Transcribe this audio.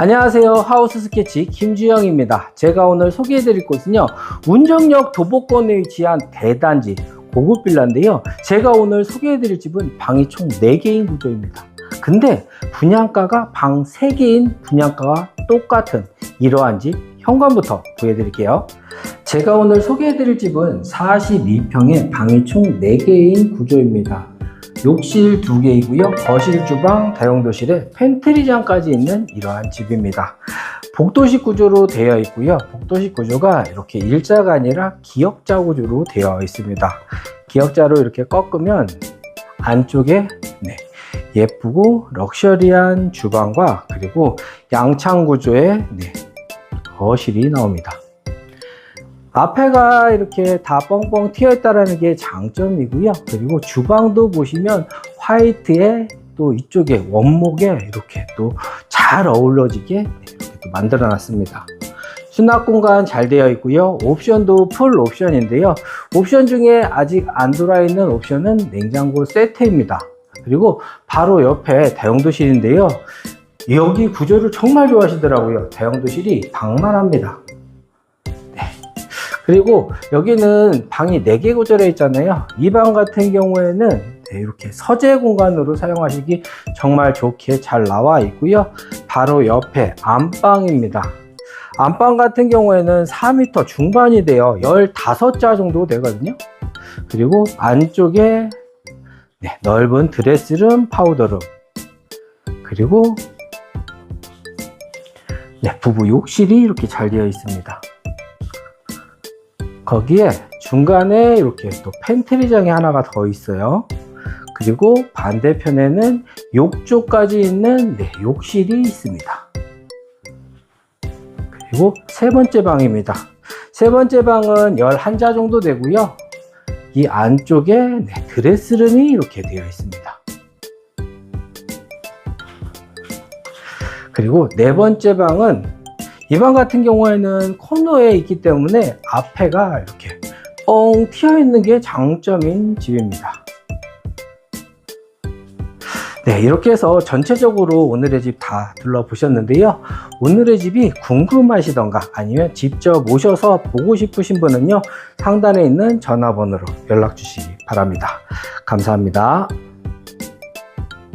안녕하세요. 하우스 스케치 김주영입니다. 제가 오늘 소개해 드릴 곳은요. 운정역 도보권에 위치한 대단지 고급 빌라인데요. 제가 오늘 소개해 드릴 집은 방이 총 4개인 구조입니다. 근데 분양가가 방 3개인 분양가와 똑같은 이러한 집 현관부터 보여드릴게요. 제가 오늘 소개해드릴 집은 42평에 방이 총 4개인 구조입니다. 욕실 2개이고요. 거실, 주방, 다용도실에 팬트리장까지 있는 이러한 집입니다. 복도식 구조로 되어 있고요. 복도식 구조가 이렇게 일자가 아니라 기역자 구조로 되어 있습니다. 기역자로 이렇게 꺾으면 안쪽에 네, 예쁘고 럭셔리한 주방과 그리고 양창 구조의 네, 거실이 나옵니다. 앞에가 이렇게 다 뻥뻥 튀어 있다는 게 장점이고요. 그리고 주방도 보시면 화이트에 또 이쪽에 원목에 이렇게 또 잘 어우러지게 이렇게 또 만들어 놨습니다. 수납 공간 잘 되어 있고요. 옵션도 풀 옵션인데요. 옵션 중에 아직 안 들어와 있는 옵션은 냉장고 세트입니다. 그리고 바로 옆에 다용도실인데요. 여기 구조를 정말 좋아하시더라고요. 다용도실이 방만합니다. 그리고 여기는 방이 4개 구조되어 있잖아요. 이 방 같은 경우에는 네, 이렇게 서재 공간으로 사용하시기 정말 좋게 잘 나와 있고요. 바로 옆에 안방입니다. 안방 같은 경우에는 4m 중반이 돼요. 15자 정도 되거든요. 그리고 안쪽에 네, 넓은 드레스룸, 파우더룸 그리고 네, 부부 욕실이 이렇게 잘 되어 있습니다. 거기에 중간에 이렇게 또 팬트리장이 하나가 더 있어요. 그리고 반대편에는 욕조까지 있는 네, 욕실이 있습니다. 그리고 세 번째 방입니다. 세 번째 방은 11자 정도 되고요. 이 안쪽에 네, 드레스룸이 이렇게 되어 있습니다. 그리고 네 번째 방은 이 방 같은 경우에는 코너에 있기 때문에 앞에가 이렇게 뻥 튀어 있는 게 장점인 집입니다. 네, 이렇게 해서 전체적으로 오늘의 집 다 둘러보셨는데요. 오늘의 집이 궁금하시던가 아니면 직접 오셔서 보고 싶으신 분은요, 상단에 있는 전화번호로 연락 주시기 바랍니다. 감사합니다.